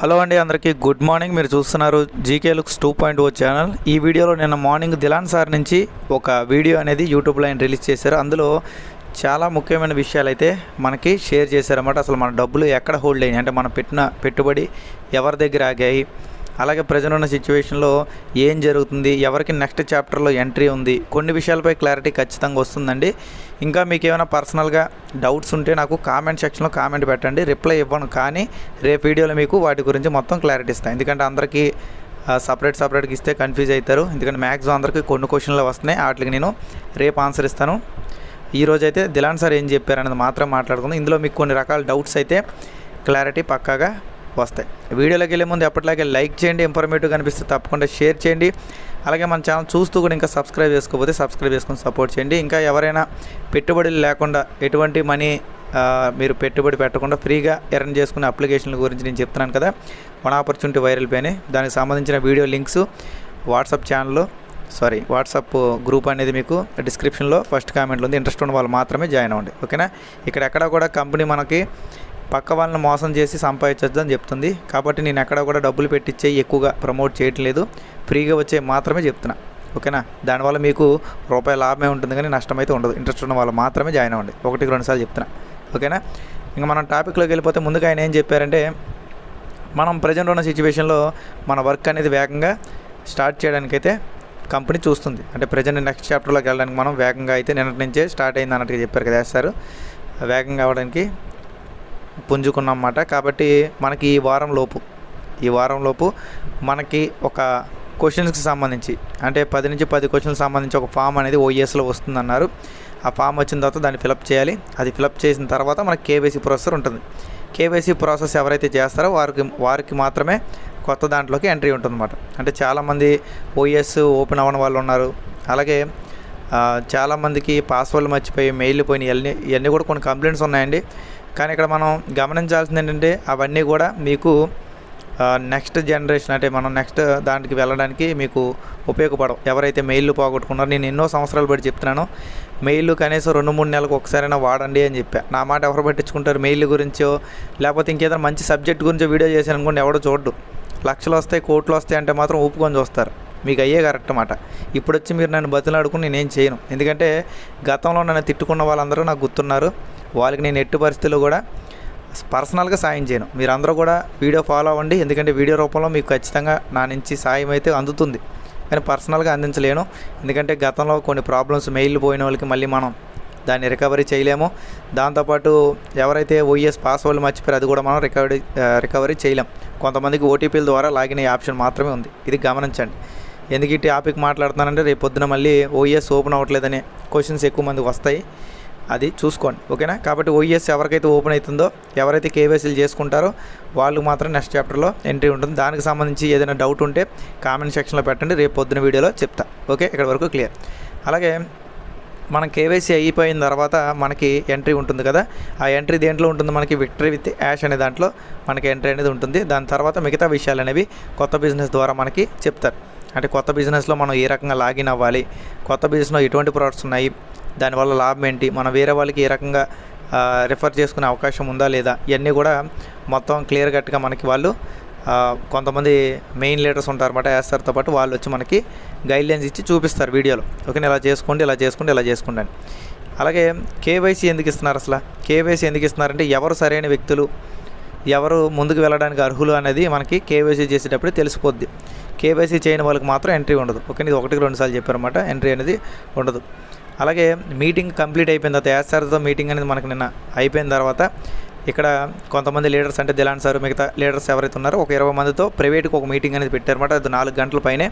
Hello అండి అందరికీ good morning. మీరు చూస్తున్నారు G K looks two point O channel. ఈ వీడియోలో నిన్న మార్నింగ్ దిలాన్ సార్ నుంచి ఒక వీడియో అనేది యూట్యూబ్లో ఆయన రిలీజ్ చేశారు. అందులో చాలా ముఖ్యమైన విషయాలు అయితే మనకి షేర్ చేశారన్నమాట. అసలు మన డబ్బులు ఎక్కడ హోల్డ్ అయ్యాయి అంటే మనం పెట్టిన పెట్టుబడి ఎవరి దగ్గర ఆగాయి? అలాగే ప్రజెంట్ ఉన్న సిచ్యువేషన్లో ఏం జరుగుతుంది ఎవరికి నెక్స్ట్ చాప్టర్లో ఎంట్రీ ఉంది కొన్ని విషయాలపై క్లారిటీ ఖచ్చితంగా వస్తుందండి. ఇంకా మీకు ఏమైనా పర్సనల్గా డౌట్స్ ఉంటే నాకు కామెంట్ సెక్షన్లో కామెంట్ పెట్టండి రిప్లై ఇవ్వను. కానీ రేపు వీడియోలో మీకు వాటి గురించి మొత్తం క్లారిటీ ఇస్తాను. ఎందుకంటే అందరికీ సపరేట్ సపరేట్గా ఇస్తే కన్ఫ్యూజ్ అవుతారు. ఎందుకంటే మ్యాక్సిమం అందరికీ కొన్ని క్వశ్చన్లు వస్తున్నాయి. వాటికి నేను రేపు ఆన్సర్ ఇస్తాను. ఈరోజు అయితే దిలాన్ సార్ ఏం చెప్పారనేది మాత్రం మాట్లాడుకుందాం. ఇందులో మీకు కొన్ని రకాల డౌట్స్ అయితే క్లారిటీ పక్కాగా వస్తాయి. వీడియోలోకి వెళ్ళే ముందు ఎప్పటిలాగే లైక్ చేయండి ఇన్ఫర్మేటివ్ కనిపిస్తే తప్పకుండా షేర్ చేయండి. అలాగే మన ఛానల్ చూస్తూ కూడా ఇంకా సబ్స్క్రైబ్ చేసుకోకపోతే సబ్స్క్రైబ్ చేసుకొని సపోర్ట్ చేయండి. ఇంకా ఎవరైనా పెట్టుబడులు లేకుండా ఎటువంటి మనీ మీరు పెట్టుబడి పెట్టకుండా ఫ్రీగా ఎర్న్ చేసుకునే అప్లికేషన్ల గురించి నేను చెప్తున్నాను కదా వన్ ఆపర్చునిటీ వైరల్ పైన దానికి సంబంధించిన వీడియో లింక్స్ వాట్సాప్ ఛానల్లో సారీ వాట్సాప్ గ్రూప్ అనేది మీకు డిస్క్రిప్షన్లో ఫస్ట్ కామెంట్లో ఉంది. ఇంట్రెస్ట్ ఉన్న వాళ్ళు మాత్రమే జాయిన్ అవ్వండి. ఓకేనా? ఇక్కడ ఎక్కడ కూడా కంపెనీ మనకి పక్క వాళ్ళని మోసం చేసి సంపాదించొద్దని అని చెప్తుంది. కాబట్టి నేను ఎక్కడ కూడా డబ్బులు పెట్టించే ఎక్కువగా ప్రమోట్ చేయటం లేదు. ఫ్రీగా వచ్చే మాత్రమే చెప్తున్నా. ఓకేనా? దానివల్ల మీకు రూపాయి లాభమే ఉంటుంది కానీ నష్టం అయితే ఉండదు. ఇంట్రెస్ట్ ఉన్న వాళ్ళు మాత్రమే జాయిన్ అవ్వండి. ఒకటికి రెండు సార్లు చెప్తున్నా. ఓకేనా? ఇంకా మనం టాపిక్లోకి వెళ్ళిపోతే ముందుగా ఆయన ఏం చెప్పారంటే మనం ప్రజెంట్ ఉన్న సిచ్యువేషన్లో మన వర్క్ అనేది వేగంగా స్టార్ట్ చేయడానికైతే కంపెనీ చూస్తుంది. అంటే ప్రజెంట్ నెక్స్ట్ చాప్టర్లోకి వెళ్ళడానికి మనం వేగంగా అయితే నిన్నటి నుంచే స్టార్ట్ అయింది అన్నట్టుగా చెప్పారు కదా సార్. వేగంగా అవ్వడానికి పుంజుకున్నమాట. కాబట్టి మనకి ఈ వారం లోపు ఈ వారం లోపు మనకి ఒక క్వశ్చన్స్కి సంబంధించి అంటే పది నుంచి పది క్వశ్చన్కి సంబంధించి ఒక ఫామ్ అనేది ఓఎస్లో వస్తుందన్నారు. ఆ ఫామ్ వచ్చిన తర్వాత దాన్ని ఫిలప్ చేయాలి. అది ఫిలప్ చేసిన తర్వాత మనకి కేవైసీ ప్రాసెసర్ ఉంటుంది. కేవైసీ ప్రాసెస్ ఎవరైతే చేస్తారో వారికి వారికి మాత్రమే కొత్త దాంట్లోకి ఎంట్రీ ఉంటుందన్నమాట. అంటే చాలామంది ఓఎస్ ఓపెన్ అవ్వని వాళ్ళు ఉన్నారు. అలాగే చాలామందికి పాస్వర్డ్లు మర్చిపోయి మెయిల్ పోయినాయి. ఇవన్నీ ఇవన్నీ కూడా కొన్ని కంప్లైంట్స్ ఉన్నాయండి. కానీ ఇక్కడ మనం గమనించాల్సింది ఏంటంటే అవన్నీ కూడా మీకు నెక్స్ట్ జనరేషన్ అంటే మనం నెక్స్ట్ దానికి వెళ్ళడానికి మీకు ఉపయోగపడవు. ఎవరైతే మెయిల్ పోగొట్టుకున్నారో నేను ఎన్నో సంవత్సరాలు బట్టి చెప్తున్నాను మెయిల్ కనీసం రెండు మూడు నెలలకు ఒకసారైనా వాడండి అని చెప్పా. నా మాట ఎవరు పట్టించుకుంటారు మెయిల్ గురించో లేకపోతే ఇంకేదైనా మంచి సబ్జెక్ట్ గురించో వీడియో చేశాను అనుకోండి ఎవడో చూడ్డు లక్షలు వస్తాయి కోట్లు వస్తాయి అంటే మాత్రం ఊపుకొని చూస్తారు. మీకు అయ్యే కరెక్ట్ మాట. ఇప్పుడు వచ్చి మీరు నన్ను బతిలాడుకుని నేనేం చేయను. ఎందుకంటే గతంలో నన్ను తిట్టుకున్న వాళ్ళందరూ నాకు గుర్తున్నారు. వాళ్ళకి నేను ఎట్టి పరిస్థితుల్లో కూడా పర్సనల్గా సాయం చేయను. మీరందరూ కూడా వీడియో ఫాలో అవ్వండి. ఎందుకంటే వీడియో రూపంలో మీకు ఖచ్చితంగా నా నుంచి సాయం అయితే అందుతుంది. కానీ పర్సనల్గా అందించలేను. ఎందుకంటే గతంలో కొన్ని ప్రాబ్లమ్స్ మెయిల్ పోయిన వాళ్ళకి మళ్ళీ మనం దాన్ని రికవరీ చేయలేము. దాంతోపాటు ఎవరైతే ఓఎస్ పాస్వర్డ్ మర్చిపోయారు అది కూడా మనం రికవరీ రికవరీ చేయలేం. కొంతమందికి ఓటీపీల ద్వారా లాగిన్ అయ్యే ఆప్షన్ మాత్రమే ఉంది. ఇది గమనించండి. ఎందుకు ఈ టాపిక్ మాట్లాడుతున్నానంటే రేపు పొద్దున మళ్ళీ ఓఎస్ ఓపెన్ అవ్వట్లేదనే క్వశ్చన్స్ ఎక్కువ మందికి వస్తాయి. అది చూసుకోండి ఓకేనా? కాబట్టి ఓఈఎస్ ఎవరికైతే ఓపెన్ అవుతుందో ఎవరైతే కేవైసీలు చేసుకుంటారో వాళ్ళు మాత్రం నెక్స్ట్ చాప్టర్లో ఎంట్రీ ఉంటుంది. దానికి సంబంధించి ఏదైనా డౌట్ ఉంటే కామెంట్ సెక్షన్లో పెట్టండి. రేపు పొద్దున వీడియోలో చెప్తా ఓకే? ఇక్కడ వరకు క్లియర్. అలాగే మనం కేవైసీ అయిపోయిన తర్వాత మనకి ఎంట్రీ ఉంటుంది కదా? ఆ ఎంట్రీ దేంట్లో ఉంటుంది? మనకి విక్టరీ విత్ యాష్ అనే దాంట్లో మనకి ఎంట్రీ అనేది ఉంటుంది. దాని తర్వాత మిగతా విషయాలు అనేవి కొత్త బిజినెస్ ద్వారా మనకి చెప్తారు. అంటే కొత్త బిజినెస్లో మనం ఏ రకంగా లాగిన్ అవ్వాలి? కొత్త బిజినెస్లో ఎటువంటి ప్రోడక్ట్స్ ఉన్నాయి? దానివల్ల లాభం ఏంటి? మనం వేరే వాళ్ళకి ఏ రకంగా రిఫర్ చేసుకునే అవకాశం ఉందా లేదా? ఇవన్నీ కూడా మొత్తం క్లియర్ కట్గా మనకి వాళ్ళు కొంతమంది మెయిన్ లీడర్స్ ఉంటారన్నమాట వేస్తారుతో పాటు వాళ్ళు వచ్చి మనకి గైడ్లైన్స్ ఇచ్చి చూపిస్తారు వీడియోలో. ఓకే ఇలా చేసుకోండి ఇలా చేసుకోండి ఇలా చేసుకోండి అని. అలాగే కేవైసీ ఎందుకు ఇస్తున్నారు అసలు? కేవైసీ ఎందుకు ఇస్తున్నారంటే ఎవరు సరైన వ్యక్తులు ఎవరు ముందుకు వెళ్ళడానికి అర్హులు అనేది మనకి కేవైసీ చేసేటప్పుడు తెలిసిపోద్ది. కేవైసీ చేయని వాళ్ళకి మాత్రం ఎంట్రీ ఉండదు. ఓకే ఇది ఒకటికి రెండు సార్లు చెప్పారన్నమాట. ఎంట్రీ అనేది ఉండదు. అలాగే మీటింగ్ కంప్లీట్ అయిపోయిన తర్వాత యాస్ఆర్తో మీటింగ్ అనేది మనకు నిన్న అయిపోయిన తర్వాత ఇక్కడ కొంతమంది లీడర్స్ అంటే దిలాన్ సార్ మిగతా లీడర్స్ ఎవరైతే ఉన్నారో ఒక ఇరవై మందితో ప్రైవేట్కి ఒక మీటింగ్ అనేది పెట్టారన్నమాట. అది నాలుగు గంటల పైనే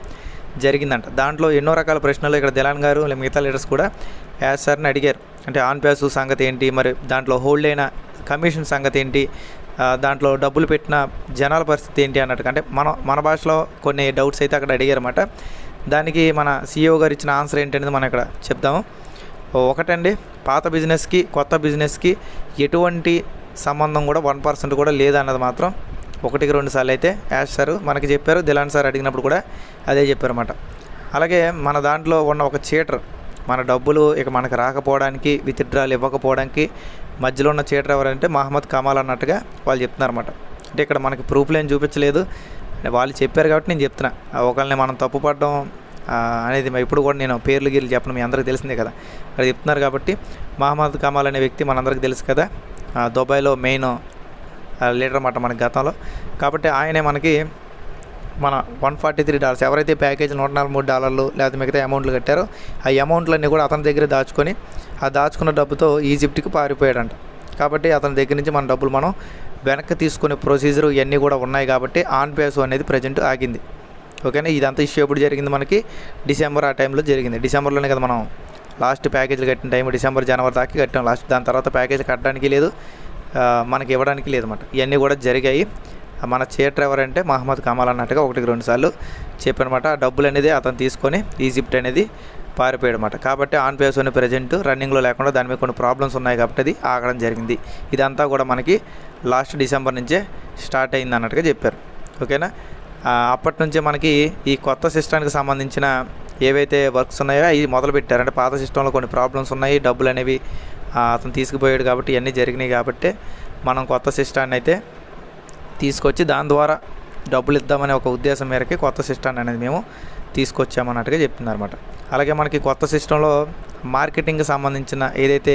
జరిగిందంట. దాంట్లో ఎన్నో రకాల ప్రశ్నలు ఇక్కడ దిలాన్ గారు మిగతా లీడర్స్ కూడా యాజ్ సార్ని అడిగారు. అంటే ఆన్ ప్యాస్ సంగతి ఏంటి? మరి దాంట్లో హోల్డ్ అయిన కమిషన్ సంగతి ఏంటి? దాంట్లో డబ్బులు పెట్టిన జనాల పరిస్థితి ఏంటి? అన్నట్టు అంటే మన మన భాషలో కొన్ని డౌట్స్ అయితే అక్కడ అడిగారన్నమాట. దానికి మన సీఈఓ గారు ఇచ్చిన ఆన్సర్ ఏంటనేది మనం ఇక్కడ చెప్దాము. ఒకటండి పాత బిజినెస్కి కొత్త బిజినెస్కి ఎటువంటి సంబంధం కూడా వన్ పర్సెంట్ కూడా లేదన్నది మాత్రం ఒకటికి రెండు సార్లు అయితే యాష్ సార్ మనకి చెప్పారు దిలాన్ సార్ అడిగినప్పుడు కూడా అదే చెప్పారన్నమాట. అలాగే మన దాంట్లో ఉన్న ఒక చీటర్ మన డబ్బులు ఇక మనకు రాకపోవడానికి విత్డ్రాలు ఇవ్వకపోవడానికి మధ్యలో ఉన్న చీటర్ ఎవరంటే మహమ్మద్ కమాల్ అన్నట్టుగా వాళ్ళు చెప్తున్నారన్నమాట. అంటే ఇక్కడ మనకి ప్రూఫ్లు ఏం చూపించలేదు. వాళ్ళు చెప్పారు కాబట్టి నేను చెప్తున్నా. ఒకళ్ళని మనం తప్పు పడడం అనేది ఇప్పుడు కూడా నేను పేర్లు గీర్లు చెప్పను మీ అందరికీ తెలిసిందే కదా. అక్కడ చెప్తున్నారు కాబట్టి మహమ్మద్ కమాల్ అనే వ్యక్తి మనందరికీ తెలుసు కదా. దుబాయ్లో మెయిన్ లీడర్ అన్నమాట మనకి గతంలో. కాబట్టి ఆయనే మనకి మన వన్ ఫార్టీ త్రీ డాలర్స్ ఎవరైతే ప్యాకేజ్ నూట నలభై మూడు డాలర్లు లేదా మిగతా అమౌంట్లు కట్టారో ఆ అమౌంట్లన్నీ కూడా అతని దగ్గర దాచుకొని ఆ దాచుకున్న డబ్బుతో ఈజిప్ట్కి పారిపోయాడంట. కాబట్టి అతని దగ్గర నుంచి మన డబ్బులు మనం వెనక్కి తీసుకునే ప్రొసీజర్ ఇవన్నీ కూడా ఉన్నాయి కాబట్టి ఆన్ పేస్ అనేది ప్రజెంట్ ఆగింది. ఓకేనా ఇదంతా ఇష్యూ ఎప్పుడు జరిగింది మనకి? డిసెంబర్ ఆ టైంలో జరిగింది. డిసెంబర్లోనే కదా మనం లాస్ట్ ప్యాకేజీలు కట్టిన టైం డిసెంబర్ జనవరి దాకా కట్టాం. లాస్ట్ దాని తర్వాత ప్యాకేజ్ కట్టడానికి లేదు. మనకి ఇవ్వడానికి లేదన్నమాట ఇవన్నీ కూడా జరిగాయి. మన చే డ్రైవర్ అంటే మహమ్మద్ కమాల్ అన్నట్టుగా ఒకటికి రెండు సార్లు చెప్పనమాట ఆ డబ్బులు అనేది అతను తీసుకొని ఈజిప్ట్ అనేది పారిపోయాడు అనమాట కాబట్టి ఆన్ పేస్ అనే ప్రజెంట్ రన్నింగ్లో లేకుండా దాని మీద కొన్ని ప్రాబ్లమ్స్ ఉన్నాయి కాబట్టి అది ఆగడం జరిగింది. ఇదంతా కూడా మనకి లాస్ట్ డిసెంబర్ నుంచే స్టార్ట్ అయింది అన్నట్టుగా చెప్పారు. ఓకేనా? అప్పటి నుంచే మనకి ఈ కొత్త సిస్టానికి సంబంధించిన ఏవైతే వర్క్స్ ఉన్నాయో అవి మొదలు పెట్టారు. అంటే పాత సిస్టంలో కొన్ని ప్రాబ్లమ్స్ ఉన్నాయి డబ్బులు అనేవి అతను తీసుకుపోయాడు కాబట్టి ఇవన్నీ జరిగినాయి కాబట్టి మనం కొత్త సిస్టాన్ని అయితే తీసుకొచ్చి దాని ద్వారా డబ్బులు ఇద్దామనే ఒక ఉద్దేశం మేరకి కొత్త సిస్టాన్ని అనేది మేము తీసుకొచ్చామన్నట్టుగా చెప్తుందనమాట అలాగే మనకి కొత్త సిస్టంలో మార్కెటింగ్కి సంబంధించిన ఏదైతే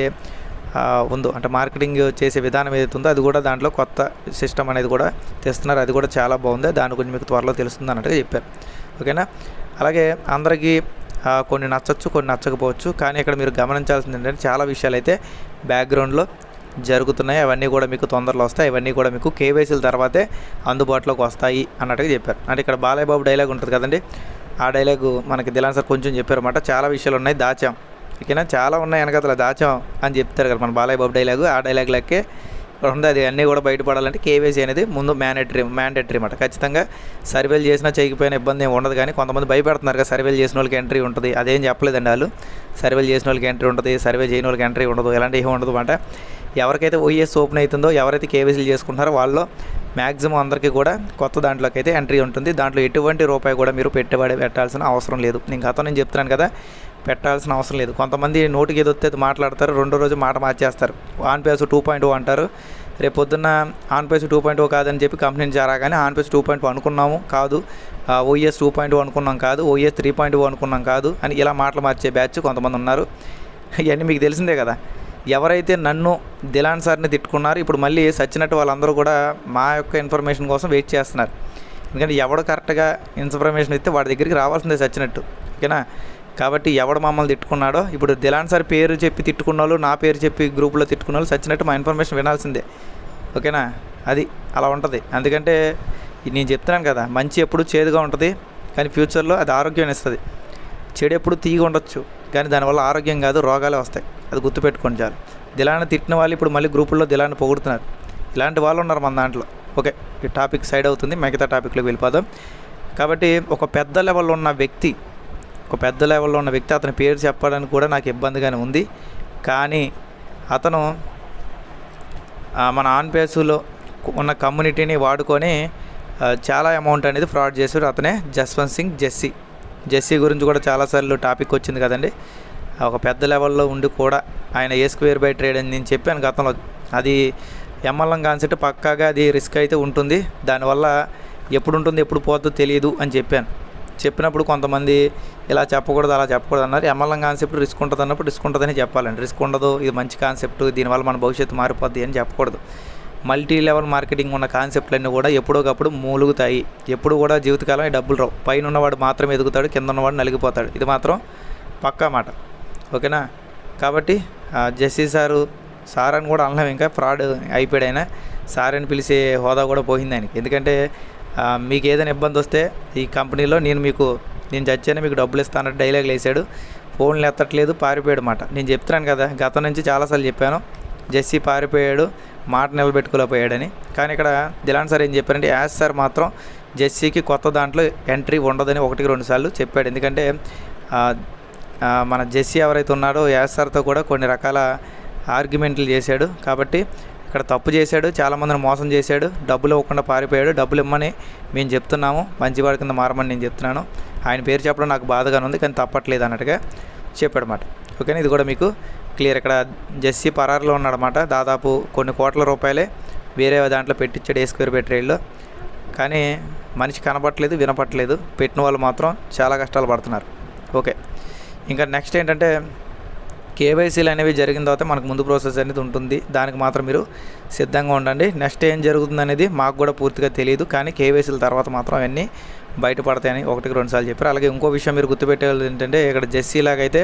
ఉందో అంటే మార్కెటింగ్ చేసే విధానం ఏదైతే ఉందో అది కూడా దాంట్లో కొత్త సిస్టమ్ అనేది కూడా తెస్తున్నారు. అది కూడా చాలా బాగుంది. దాని గురించి మీకు త్వరలో తెలుస్తుంది అన్నట్టుగా చెప్పారు. ఓకేనా? అలాగే అందరికీ కొన్ని నచ్చచ్చు కొన్ని నచ్చకపోవచ్చు. కానీ ఇక్కడ మీరు గమనించాల్సింది ఏంటంటే చాలా విషయాలు అయితే బ్యాక్గ్రౌండ్లో జరుగుతున్నాయి. అవన్నీ కూడా మీకు తొందరలో వస్తాయి. అవన్నీ కూడా మీకు కేవైసీల తర్వాతే అందుబాటులోకి వస్తాయి అన్నట్టుగా చెప్పారు. అంటే ఇక్కడ బాలయ్య బాబు డైలాగ్ ఉంటుంది కదండి. ఆ డైలాగ్ మనకి దిలాన్ సార్ కొంచెం చెప్పారన్నమాట. చాలా విషయాలు ఉన్నాయి దాచాం. ఓకేనా? చాలా ఉన్నాయి వెనకతల దాచాం అని చెప్తారు కదా మన బాలయ్య బాబు డైలాగు. ఆ డైలాగ్ లెక్కే ఇక్కడ ఉంది అది అన్నీ కూడా బయటపడాలంటే కేవైసీ అనేది ముందు మ్యాండేటరీ మ్యాండేటరీ అనమాట ఖచ్చితంగా సర్వేలు చేసినా చేయకపోయినా ఇబ్బంది ఏమి ఉండదు కానీ కొంతమంది భయపెడుతున్నారు కదా సర్వేలు చేసిన వాళ్ళకి ఎంట్రీ ఉంటుంది. అదేం చెప్పలేదండి వాళ్ళు. సర్వేలు చేసిన వాళ్ళకి ఎంట్రీ ఉంటుంది సర్వే చేయని వాళ్ళకి ఎంట్రీ ఉండదు ఎలాంటి ఏమి ఉండదు అంటే ఎవరికైతే ఓఈఎస్ ఓపెన్ అవుతుందో ఎవరైతే కేవైసీలు చేసుకుంటారో వాళ్ళు మ్యాక్సిమం అందరికీ కూడా కొత్త దాంట్లోకి అయితే ఎంట్రీ ఉంటుంది. దాంట్లో ఎటువంటి రూపాయి కూడా మీరు పెట్టుబడి పెట్టాల్సిన అవసరం లేదు. నేను గతం నేను చెప్తున్నాను కదా పెట్టాల్సిన అవసరం లేదు. కొంతమంది నోటికి ఏదో వస్తే అది మాట్లాడతారు రెండో రోజు మాట మార్చేస్తారు. On pace two point O అంటారు. రేపు పొద్దున్న on pace two point O కాదని చెప్పి కంపెనీ నుంచి రాగానే on pace two point O అనుకున్నాము కాదు. ఓఎస్ టూ పాయింట్ ఓ అనుకున్నాం కాదు. ఓఎస్ త్రీ పాయింట్ ఓ అనుకున్నాం కాదు అని ఇలా మాటలు మార్చే బ్యాచ్ కొంతమంది ఉన్నారు. ఇవన్నీ మీకు తెలిసిందే కదా. ఎవరైతే నన్ను దిలాన్ సార్ని తిట్టుకున్నారు ఇప్పుడు మళ్ళీ సచ్చినట్టు వాళ్ళందరూ కూడా మా యొక్క ఇన్ఫర్మేషన్ కోసం వెయిట్ చేస్తున్నారు. ఎందుకంటే ఎవడు కరెక్ట్గా ఇన్ఫర్మేషన్ ఇస్తే వాడి దగ్గరికి రావాల్సిందే సచ్చినట్టు ఓకేనా? కాబట్టి ఎవడు మమ్మల్ని తిట్టుకున్నాడో ఇప్పుడు దిలాన్ సార్ పేరు చెప్పి తిట్టుకున్న వాళ్ళు నా పేరు చెప్పి గ్రూప్లో తిట్టుకున్న వాళ్ళు సచ్చినట్టు మా ఇన్ఫర్మేషన్ వినాల్సిందే. ఓకేనా? అది అలా ఉంటుంది. ఎందుకంటే నేను చెప్తున్నాను కదా మంచి ఎప్పుడు చేదుగా ఉంటుంది కానీ ఫ్యూచర్లో అది ఆరోగ్యం ఇస్తుంది. చెడు ఎప్పుడు తీగి ఉండొచ్చు. కానీ దానివల్ల ఆరోగ్యం కాదు రోగాలే వస్తాయి. అది గుర్తుపెట్టుకోండి చాలు. దిలాన్ని తిట్టిన వాళ్ళు ఇప్పుడు మళ్ళీ గ్రూపుల్లో దిలాన్ని పొగుడుతున్నారు. ఇలాంటి వాళ్ళు ఉన్నారు మన దాంట్లో. ఓకే ఈ టాపిక్ సైడ్ అవుతుంది మిగతా టాపిక్లోకి వెళ్ళిపోదాం. కాబట్టి ఒక పెద్ద లెవెల్లో ఉన్న వ్యక్తి ఒక పెద్ద లెవెల్లో ఉన్న వ్యక్తి అతని పేరు చెప్పడానికి కూడా నాకు ఇబ్బందిగానే ఉంది. కానీ అతను మన ఆన్ పేసులో ఉన్న కమ్యూనిటీని వాడుకొని చాలా అమౌంట్ అనేది ఫ్రాడ్ చేశారు అతనే జస్వంత్ సింగ్ జెస్సీ. జెస్సీ గురించి కూడా చాలాసార్లు టాపిక్ వచ్చింది కదండి. ఒక పెద్ద లెవెల్లో ఉండి కూడా ఆయన ఏ స్క్వేర్ బై ట్రేడ్ అని నేను చెప్పాను గతంలో. అది ఎంఎల్ఎం కాన్సెప్ట్ పక్కాగా అది రిస్క్ అయితే ఉంటుంది. దానివల్ల ఎప్పుడు ఉంటుంది ఎప్పుడు పోతుందో తెలియదు అని చెప్పాను. చెప్పినప్పుడు కొంతమంది ఇలా చెప్పకూడదు అలా చెప్పకూడదు అన్నారు. ఎంఎల్ఎం కాన్సెప్ట్ రిస్క్ ఉంటుంది అన్నప్పుడు రిస్క్ ఉంటుందని చెప్పాలండి. రిస్క్ ఉండదు ఇది మంచి కాన్సెప్ట్ దీనివల్ల మన భవిష్యత్తు మారిపోద్ది అని చెప్పకూడదు. మల్టీ లెవెల్ మార్కెటింగ్ ఉన్న కాన్సెప్ట్లన్నీ కూడా ఎప్పుడోకప్పుడు మూలుగుతాయి. ఎప్పుడు కూడా జీవితకాలం డబ్బులు రావు. పైన ఉన్నవాడు మాత్రమే ఎదుగుతాడు కింద ఉన్నవాడు నలిగిపోతాడు. ఇది మాత్రం పక్కా మాట. ఓకేనా? కాబట్టి జస్సీ సారు సార్ అని కూడా అనలేం ఇంకా. ఫ్రాడ్ అయిపోయాడు ఆయన సార్ అని పిలిచే హోదా కూడా పోయింది ఆయనకి. ఎందుకంటే మీకు ఏదైనా ఇబ్బంది వస్తే ఈ కంపెనీలో నేను మీకు నేను చచ్చాను మీకు డబ్బులు ఇస్తానని డైలాగులు వేసాడు ఫోన్లు ఎత్తట్లేదు పారిపోయాడు మాట. నేను చెప్తున్నాను కదా గతం నుంచి చాలాసార్లు చెప్పాను. జెస్సీ పారిపోయాడు మాట నిలబెట్టుకోలేకపోయాడని. కానీ ఇక్కడ దిలాన్ సార్ ఏం చెప్పారంటే యాజ్ సార్ మాత్రం జెస్సీకి కొత్త దాంట్లో ఎంట్రీ ఉండదని ఒకటికి రెండు సార్లు చెప్పాడు. ఎందుకంటే మన జెస్సీ ఎవరైతే ఉన్నాడో యాజ్ సార్తో కూడా కొన్ని రకాల ఆర్గ్యుమెంట్లు చేశాడు. కాబట్టి ఇక్కడ తప్పు చేశాడు చాలామందిని మోసం చేశాడు డబ్బులు ఇవ్వకుండా పారిపోయాడు. డబ్బులు ఇమ్మని మేము చెప్తున్నాము మంచివాడి కింద మారమని నేను చెప్తున్నాను. ఆయన పేరు చెప్పడం నాకు బాధగానే ఉంది కానీ తప్పట్లేదు అన్నట్టుగా చెప్పాడు అనమాట ఓకేనా? ఇది కూడా మీకు క్లియర్ ఇక్కడ జెస్సీ పరారులో ఉన్నాడనమాట దాదాపు కొన్ని కోట్ల రూపాయలే వేరే దాంట్లో పెట్టించాడు ఏ స్క్వేర్ ఫీట్ రైల్లో. కానీ మనిషి కనపట్లేదు వినపట్లేదు పెట్టిన వాళ్ళు మాత్రం చాలా కష్టాలు పడుతున్నారు. ఓకే. ఇంకా నెక్స్ట్ ఏంటంటే కేవైసీలు అనేవి జరిగిన తర్వాత మనకు ముందు ప్రాసెస్ అనేది ఉంటుంది. దానికి మాత్రం మీరు సిద్ధంగా ఉండండి. నెక్స్ట్ ఏం జరుగుతుంది అనేది మాకు కూడా పూర్తిగా తెలియదు. కానీ కేవైసీల తర్వాత మాత్రం అవన్నీ బయటపడతాయని ఒకటికి రెండు సార్లు చెప్పారు. అలాగే ఇంకో విషయం మీరు గుర్తుపెట్టేది ఏంటంటే ఇక్కడ జెస్సీ లాగైతే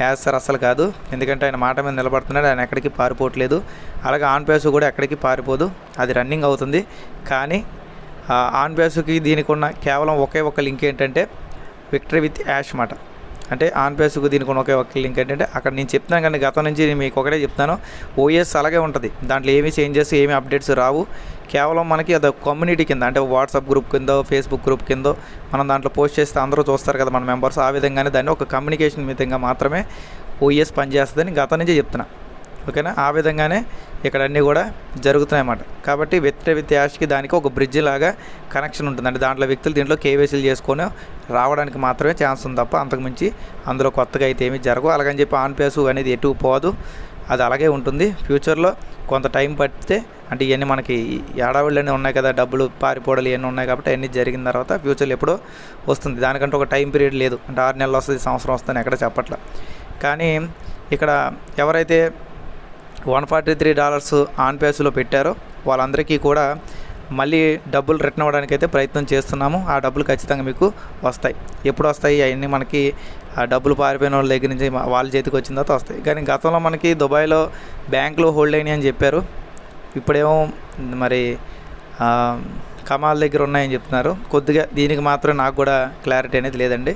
వేస్తారు అస్సలు కాదు. ఎందుకంటే ఆయన మాట మీద నిలబడుతున్నాడు. ఆయన ఎక్కడికి పారిపోవట్లేదు. అలాగే ఆన్ పేసు కూడా ఎక్కడికి పారిపోదు. అది రన్నింగ్ అవుతుంది. కానీ ఆన్ పేసుకి దీనికి ఉన్న కేవలం ఒకే ఒక లింక్ ఏంటంటే విక్టరీ విత్ యాష్ మాట. అంటే ఆన్ దీనికి ఉన్న ఒకే ఒక లింక్ ఏంటంటే అక్కడ నేను చెప్తాను కానీ గతం నుంచి నేను మీకు ఒకటే చెప్తాను. ఓఎస్ అలాగే ఉంటుంది. దాంట్లో ఏమీ చేంజెస్ ఏమీ అప్డేట్స్ రావు. కేవలం మనకి అది కమ్యూనిటీ కింద అంటే వాట్సాప్ గ్రూప్ కింద ఫేస్బుక్ గ్రూప్ కింద మనం దాంట్లో పోస్ట్ చేస్తే అందరూ చూస్తారు కదా మన మెంబర్స్. ఆ విధంగానే దాన్ని ఒక కమ్యూనికేషన్ విధంగా మాత్రమే ఓఎస్ పనిచేస్తుందని గతం నుంచే చెప్తున్నా. ఓకేనా? ఆ విధంగానే ఇక్కడ అన్నీ కూడా జరుగుతున్నాయి అన్నమాట కాబట్టి వ్యక్తి విత్ యాష్కి దానికి ఒక బ్రిడ్జ్ లాగా కనెక్షన్ ఉంటుంది. అంటే దాంట్లో వ్యక్తులు దీంట్లో కేవైసీలు చేసుకొని రావడానికి మాత్రమే ఛాన్స్ ఉంది తప్ప అంతకుమించి అందులో కొత్తగా అయితే ఏమీ జరగవు. అలాగని చెప్పి ఆన్ పేసు అనేది ఎటు పోదు. అది అలాగే ఉంటుంది. ఫ్యూచర్లో కొంత టైం పడితే అంటే ఇవన్నీ మనకి ఏడావిళ్ళన్నీ ఉన్నాయి కదా డబ్బులు పారిపోవడాలు ఇవన్నీ ఉన్నాయి కాబట్టి అన్నీ జరిగిన తర్వాత ఫ్యూచర్లో ఎప్పుడో వస్తుంది. దానికంటే ఒక టైం పీరియడ్ లేదు. అంటే ఆరు నెలలు వస్తుంది సంవత్సరం వస్తుంది ఎక్కడ చెప్పట్ల. కానీ ఇక్కడ ఎవరైతే one forty three dollars on పేస్లో పెట్టారో. వాళ్ళందరికీ కూడా మళ్ళీ డబ్బులు రిటర్న్ అవ్వడానికి అయితే ప్రయత్నం చేస్తున్నాము. ఆ డబ్బులు ఖచ్చితంగా మీకు వస్తాయి. ఎప్పుడు వస్తాయి? అవన్నీ మనకి ఆ డబ్బులు పారిపోయిన వాళ్ళ దగ్గర నుంచి వాళ్ళ చేతికి వచ్చిన తర్వాత వస్తాయి. కానీ గతంలో మనకి దుబాయ్లో బ్యాంకులో హోల్డ్ అయినాయి అని చెప్పారు. ఇప్పుడేమో మరి కమాల్ దగ్గర ఉన్నాయని చెప్తున్నారు. కొద్దిగా దీనికి మాత్రం నాకు కూడా క్లారిటీ అనేది లేదండి.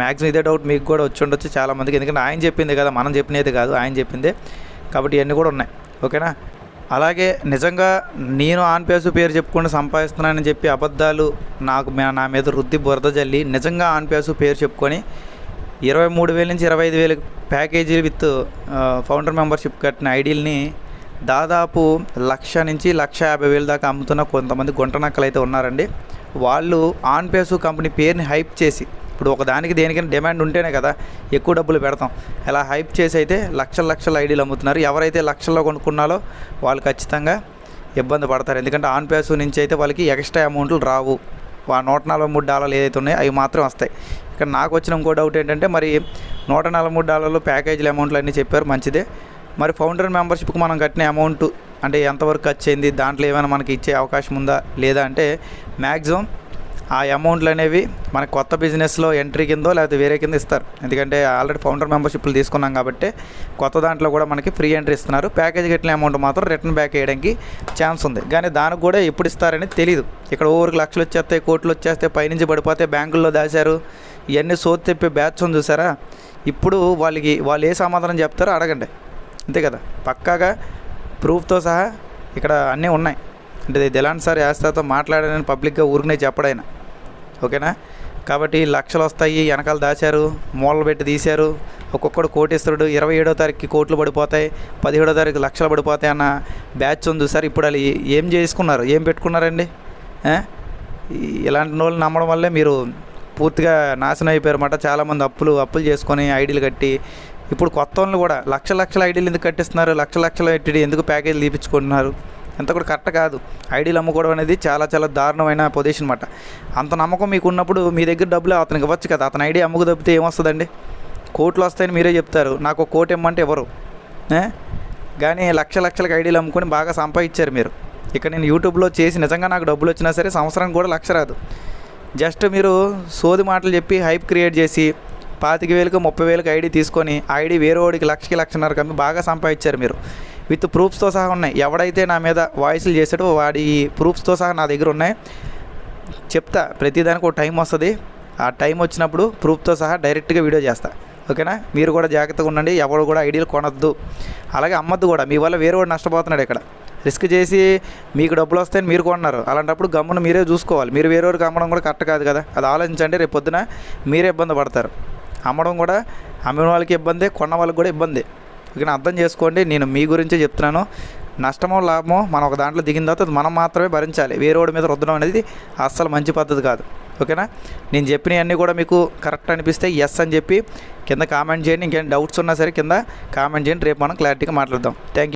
మ్యాక్సిమం ఇదే డౌట్ మీకు కూడా వచ్చి ఉండొచ్చు చాలామందికి. ఎందుకంటే ఆయన చెప్పింది కదా మనం చెప్పినది కాదు ఆయన చెప్పిందే. కాబట్టి ఇవన్నీ కూడా ఉన్నాయి. ఓకేనా? అలాగే నిజంగా నేను ఆన్ పేసు పేరు చెప్పుకుంటూ సంపాదిస్తున్నానని చెప్పి అబద్ధాలు నాకు నా మీద వృద్ధి బురద జల్లి నిజంగా ఆన్ పేసు పేరు చెప్పుకొని ఇరవై మూడు వేల నుంచి ఇరవై ఐదు వేలు ప్యాకేజీ విత్ ఫౌండర్ మెంబర్షిప్ కట్టిన ఐడీల్ని దాదాపు లక్ష నుంచి లక్ష యాభై వేలు దాకా అమ్ముతున్న కొంతమంది గుంట నక్కలు అయితే ఉన్నారండి. వాళ్ళు ఆన్ పేసు కంపెనీ పేరుని హైప్ చేసి ఇప్పుడు ఒకదానికి దేనికైనా డిమాండ్ ఉంటేనే కదా ఎక్కువ డబ్బులు పెడతాం. ఇలా హైప్ చేసి అయితే లక్షల లక్షల ఐడీలు అమ్ముతున్నారు. ఎవరైతే లక్షల్లో కొనుక్కున్నాలో వాళ్ళు ఖచ్చితంగా ఇబ్బంది పడతారు. ఎందుకంటే ఆన్ పేసు నుంచి అయితే వాళ్ళకి ఎక్స్ట్రా అమౌంట్లు రావు. ఆ నూట నలభై మూడు డాలర్లు ఏదైతే ఉన్నాయో అవి మాత్రం వస్తాయి. ఇక్కడ నాకు వచ్చిన ఇంకో డౌట్ ఏంటంటే మరి నూట నలభై మూడు డాలర్లు ప్యాకేజీల అమౌంట్లు అన్నీ చెప్పారు మంచిదే. మరి ఫౌండర్ మెంబర్షిప్కి మనం కట్టిన అమౌంట్ అంటే ఎంతవరకు ఖర్చు అయింది దాంట్లో ఏమైనా మనకి ఇచ్చే అవకాశం ఉందా లేదా అంటే మ్యాక్సిమం ఆ అమౌంట్లు అనేవి మన కొత్త బిజినెస్లో ఎంట్రీ కిందో లేకపోతే వేరే కింద ఇస్తారు. ఎందుకంటే ఆల్రెడీ ఫౌండర్ మెంబర్షిప్లు తీసుకున్నాం కాబట్టి కొత్త దాంట్లో కూడా మనకి ఫ్రీ ఎంట్రీ ఇస్తున్నారు. ప్యాకేజ్ కట్టిన అమౌంట్ మాత్రం రిటర్న్ బ్యాక్ వేయడానికి ఛాన్స్ ఉంది. కానీ దానికి కూడా ఎప్పుడు ఇస్తారని తెలియదు ఇక్కడ ఊరికి లక్షలు వచ్చేస్తాయి కోట్లు వచ్చేస్తే పైనుంచి పడిపోతే బ్యాంకుల్లో దాచారు. ఇవన్నీ సోతి తెప్పి బ్యాచ్ ఉంది చూసారా? ఇప్పుడు వాళ్ళకి వాళ్ళు ఏ సమాధానం చెప్తారో అడగండి. అంతే కదా? పక్కాగా ప్రూఫ్తో సహా ఇక్కడ అన్నీ ఉన్నాయి. అంటే దిలాన్ సార్ యాస్తాతో మాట్లాడానని పబ్లిక్గా ఊరికనే చెప్పడైనా. ఓకేనా? కాబట్టి లక్షలు వస్తాయి వెనకాల దాచారు మూలలు పెట్టి తీశారు. ఒక్కొక్కడు కోటిస్తాడు ఇరవై ఏడో తారీఖుకి కోట్లు పడిపోతాయి పదిహేడో తారీఖు లక్షలు పడిపోతాయి అన్న బ్యాచ్ ఉంది సార్. ఇప్పుడు వాళ్ళు ఏం చేసుకున్నారు? ఏం పెట్టుకున్నారండి? ఇలాంటి వాళ్ళు నమ్మడం వల్లే మీరు పూర్తిగా నాశనం అయిపోయారు అన్నమాట చాలామంది అప్పులు అప్పులు చేసుకొని ఐడీలు కట్టి ఇప్పుడు కొత్త వాళ్ళు కూడా లక్ష లక్షల ఐడీలు ఎందుకు కట్టిస్తున్నారు? లక్ష లక్షల ఎట్టి ఎందుకు ప్యాకేజీలు తీపించుకుంటున్నారు ఎంత కూడా కరెక్ట్ కాదు. ఐడీలు అమ్ముకోవడం అనేది చాలా చాలా దారుణమైన పొజిషన్ అనమాట అంత నమ్మకం మీకు ఉన్నప్పుడు మీ దగ్గర డబ్బులు అతనికి ఇవ్వచ్చు కదా. అతని ఐడి అమ్ముకు తప్పితే ఏమొస్తుందండి? కోట్లు వస్తాయని మీరే చెప్తారు. నాకు కోట్ కోటి ఇమ్మంటే ఎవరు? కానీ లక్ష లక్షలకు ఐడీలు అమ్ముకొని బాగా సంపాదించారు మీరు. ఇక్కడ నేను యూట్యూబ్లో చేసి నిజంగా నాకు డబ్బులు వచ్చినా సరే సంవత్సరానికి కూడా లక్ష రాదు. జస్ట్ మీరు సోది మాటలు చెప్పి హైప్ క్రియేట్ చేసి పాతిక వేలకు ముప్పై వేలకు ఐడి తీసుకొని ఐడి వేరే వాడికి లక్షకి లక్షన్నర కమ్మి బాగా సంపాదించారు మీరు. విత్ ప్రూఫ్స్తో సహా ఉన్నాయి. ఎవడైతే నా మీద వాయిస్లు చేశాడో వాడి ప్రూఫ్స్తో సహా నా దగ్గర ఉన్నాయి. చెప్తా ప్రతిదానికి ఒక టైం వస్తుంది. ఆ టైం వచ్చినప్పుడు ప్రూఫ్తో సహా డైరెక్ట్గా వీడియో చేస్తా. ఓకేనా? మీరు కూడా జాగ్రత్తగా ఉండండి. ఎవడు కూడా ఐడియాలు కొనొద్దు. అలాగే అమ్మద్దు కూడా. మీ వల్ల వేరే వాడు నష్టపోతున్నాడు ఇక్కడ. రిస్క్ చేసి మీకు డబ్బులు వస్తాయని మీరు కొన్నారు. అలాంటప్పుడు గమ్మున మీరే చూసుకోవాలి. మీరు వేరేవారికి అమ్మడం కూడా కరెక్ట్ కాదు కదా. అది ఆలోచించండి. రేపు పొద్దున మీరే ఇబ్బంది పడతారు. అమ్మడం కూడా అమ్మిన వాళ్ళకి ఇబ్బంది కొన్న వాళ్ళకి కూడా ఇబ్బంది. ఓకేనా? అర్థం చేసుకోండి. నేను మీ గురించే చెప్తున్నాను. నష్టమో లాభమో మనం ఒక దాంట్లో దిగిన తర్వాత మనం మాత్రమే భరించాలి. వేరేవాడి మీద రుద్దడం అనేది అస్సలు మంచి పద్ధతి కాదు. ఓకేనా? నేను చెప్పినవన్నీ కూడా మీకు కరెక్ట్ అనిపిస్తే ఎస్ అని చెప్పి కింద కామెంట్ చేయండి. ఇంకేం డౌట్స్ ఉన్నా సరే కింద కామెంట్ చేయండి. రేపు మనం క్లారిటీగా మాట్లాడదాం. Thank you